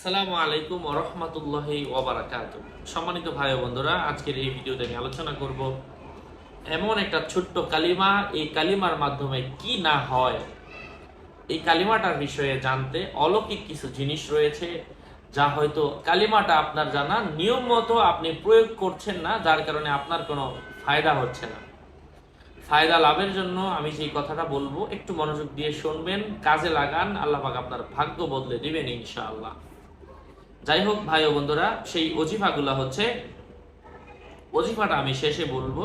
আসসালামু আলাইকুম ওরহমতুল্লাহি ওবরাকাত সম্মানিত ভাই বন্ধুরা, আজকের এই ভিডিওতে আমি আলোচনা করব এমন একটা ছোট্ট কালিমা। এই কালিমার মাধ্যমে কি না হয়? এই কালিমাটার বিষয়ে জানতে অলৌকিক কিছু জিনিস রয়েছে, যা হয়তো কালিমাটা আপনার জানা নিয়ম মতো আপনি প্রয়োগ করছেন না, যার কারণে আপনার কোনো ফায়দা হচ্ছে না। ফায়দা লাভের জন্য আমি যেই কথাটা বলব, একটু মনোযোগ দিয়ে শুনবেন, কাজে লাগান, আল্লাহ পাক আপনার ভাগ্য বদলে দিবেন ইনশাআল্লাহ। যাই হোক ভাই ও বন্ধুরা, সেই অজিফাগুলো হচ্ছে অজিফাটা আমি শেষে বলব।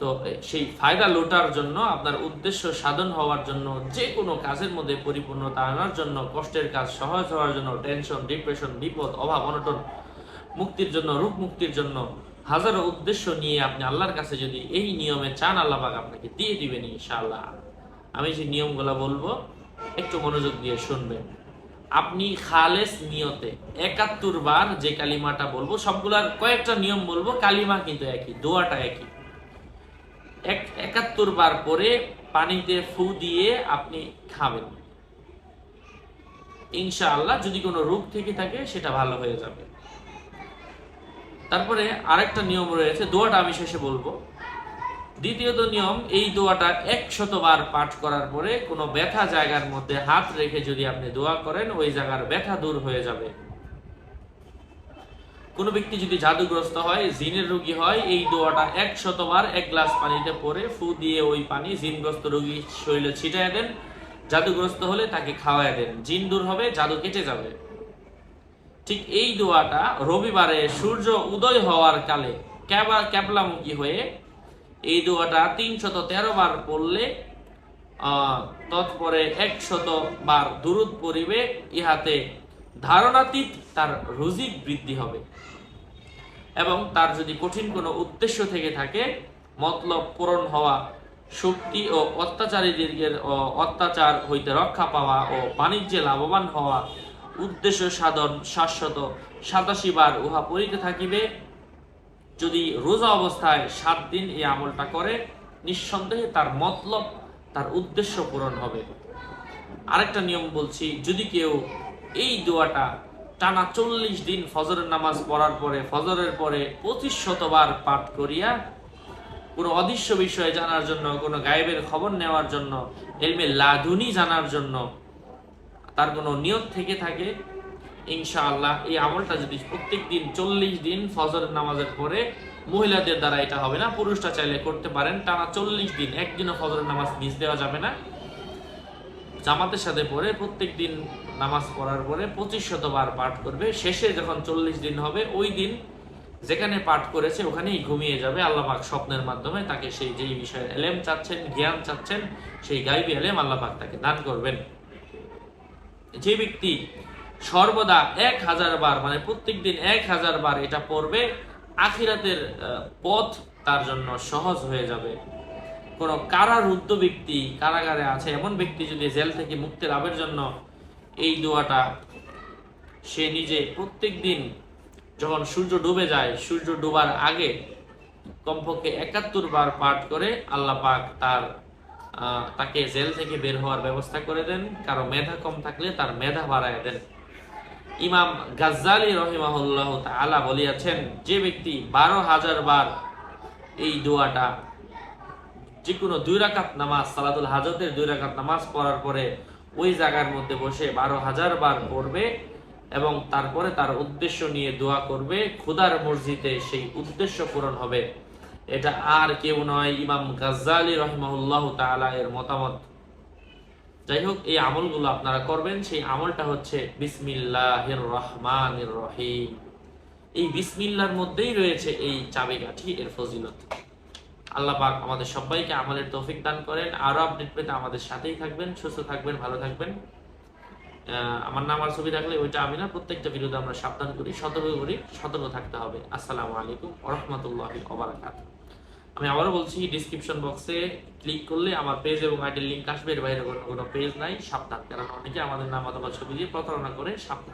তো সেই ফায়দা লোটার জন্য, আপনার উদ্দেশ্য সাধন হওয়ার জন্য যে কোনো কাজের মধ্যে পরিপূর্ণতা আনার জন্য, কষ্টের কাজ, সহজ হওয়ার জন্য টেনশন ডিপ্রেশন বিপদ, অভাব, অনটন, মুক্তির জন্য, রূপ মুক্তির জন্য, হাজারো উদ্দেশ্য নিয়ে আপনি আল্লাহর কাছে যদি এই নিয়মে চান আল্লাহ পাক আপনাকে দিয়ে দিবেন, ইনশাআল্লাহ। আমি যে নিয়মগুলো বলব, একটু মনোযোগ দিয়ে শুনবেন। আপনি খালেস নিয়তে। একাত্তর বার যে কালিমাটা বলব, সবগুলার কয়েকটা নিয়ম বলব, কালিমা কিন্তু একই, দোয়াটা একই। এক, একাত্তর বার পরে পানিতে ফু দিয়ে আপনি খাবেন। ইনশাআল্লাহ, যদি কোনো রোগ থেকে থাকে, সেটা ভালো হয়ে যাবে। তারপরে আরেকটা নিয়ম রয়েছে, দোয়াটা আমি শেষে বলব। দ্বিতীয়ত নিয়ম, এই দোয়াটা একশত বার পাঠ করার পরে কোনো ব্যথা জায়গার মধ্যে হাত রেখে যদি আপনি দোয়া করেন, ওই জায়গার ব্যথা দূর হয়ে যাবে। কোনো ব্যক্তি যদি জাদুগ্রস্ত হয়, জিনের রোগী হয়, এই দোয়াটা একশত বার এক গ্লাস পানিতে পরে ফু দিয়ে ওই পানি জিনগ্রস্ত রোগী শরীরে ছিটায় দেন। জাদুগ্রস্ত হলে তাকে খাওয়ায় দেন। জিন দূর হবে, জাদু কেটে যাবে। ঠিক এই দোয়াটা রবিবারে সূর্য উদয় হওয়ার কালে ক্যাবা ক্যাবলামুখী হয়ে এই দোয়াটা তিনশত তেরো বার পড়লে তৎপরে একশত বার দুরুদ পরিবে ইহাতে ধারণাতীত তার রুজিক বৃদ্ধি হবে। এবং তার যদি কঠিন কোনো উদ্দেশ্য থেকে থাকে, মতলব পূরণ হওয়া, শক্তি ও অত্যাচারীদের অত্যাচার হইতে রক্ষা পাওয়া ও বাণিজ্যে লাভবান হওয়া উদ্দেশ্য সাধন শাশ্বত সাতাশি বার উহা পড়িতে থাকিবে। যদি রোজা অবস্থায় সাত দিন এই আমলটা করে, নিঃসন্দেহে তার মতলব, তার উদ্দেশ্য পূরণ হবে। আরেকটা নিয়ম বলছি, যদি কেউ এই দোয়াটা টানা চল্লিশ দিন ফজরের নামাজ পড়ার পরে, ফজরের পরে পঁচিশ শতবার পাঠ করিয়া কোনো অদৃশ্য বিষয়ে জানার জন্য, কোনো গায়েবের খবর নেওয়ার জন্য, এলমে লাধুনি জানার জন্য, তার কোনো নিয়ত থেকে থাকে ইনশাআল্লাহ এই আমলটা যদি প্রত্যেক দিন চল্লিশ দিন ফজরের নামাজের পরে মহিলাদের দ্বারা এটা হবে না পুরুষটা চাইলে করতে পারেন। টানা চল্লিশ দিন, একদিনও ফজরের নামাজ মিস দেওয়া যাবে না। জামাতের সাথে পড়ে প্রত্যেক দিন নামাজ পড়ার পরে পঁচিশ শতবার পাঠ করবে। শেষে যখন চল্লিশ দিন হবে, ওই দিন যেখানে পাঠ করেছে ওখানেই ঘুমিয়ে যাবে। আল্লাপাক স্বপ্নের মাধ্যমে তাকে সেই যেই বিষয়ে এলেম চাচ্ছেন, জ্ঞান চাচ্ছেন, সেই গাইবি এলেম আল্লাহ পাক তাকে দান করবেন। যে ব্যক্তি সর্বদা এক হাজার বার মানে প্রত্যেক দিন এক হাজার বার এটা পড়বে, আখিরাতের পথ তার জন্য সহজ হয়ে যাবে। কোন কারারুদ্ধ ব্যক্তি কারাগারে আছে এমন ব্যক্তি যদি জেল থেকে মুক্তি লাভের জন্য এই দোয়াটা সে নিজে প্রত্যেক দিন যখন সূর্য ডুবে যায়, সূর্য ডুবার আগে কমপক্ষে একাত্তর বার পাঠ করে আল্লাহ পাক তার তাকে জেল থেকে বের হওয়ার ব্যবস্থা করে দেন। কারও মেধা কম থাকলে তার মেধা বাড়ায় দেন। ইমাম গাজ্জালি রহিমাহুল্লাহ তাআলা বলিয়াছেন, যে ব্যক্তি বারো হাজার বার এই দোয়াটা যে কোনো দুই রাকাত নামাজ, সালাতুল হাজতের দুই রাকাত নামাজ পড়ার পরে ওই জায়গার মধ্যে বসে বারো হাজার বার পড়বে এবং তারপরে তার উদ্দেশ্য নিয়ে দোয়া করবে, খুদার মসজিদে সেই উদ্দেশ্য পূরণ হবে। এটা আর কেউ নয়, ইমাম গাজ্জালি রহমাউল্লাহ তাআলা এর মতামত। যাই হোক এই আমলগুলো আপনারা করবেন। সেই আমলটা হচ্ছে বিসমিল্লাহির রহমানির রহিম। এই বিসমিল্লার মধ্যেই রয়েছে এই চাবিকাঠি, এর ফজিলত। আল্লাহ পাক আমাদের সবাইকে আমলের তৌফিক দান করেন। আরও আপডেট পেতে আমাদের সাথেই থাকবেন, সুস্থ থাকবেন, ভালো থাকবেন। আমার নাম আর ছবি থাকলে ওইটা আমি না, প্রত্যেকটা ভিডিওতে আমরা সাবধান করি, সতর্ক করি, সতর্ক থাকতে হবে। আসসালামু আলাইকুম ওরহমতুল্লাহি ওবারাকাত আমি আবারও বলছি ডিসক্রিপশন বক্সে ক্লিক করলে আমার পেজ এবং আইডির লিঙ্ক আসবে, এর বাইরে কোনো পেজ নাই, সাবধান। কারণ অনেকে আমাদের নাম অথবা ছবি দিয়ে প্রতারণা করে, সাবধান।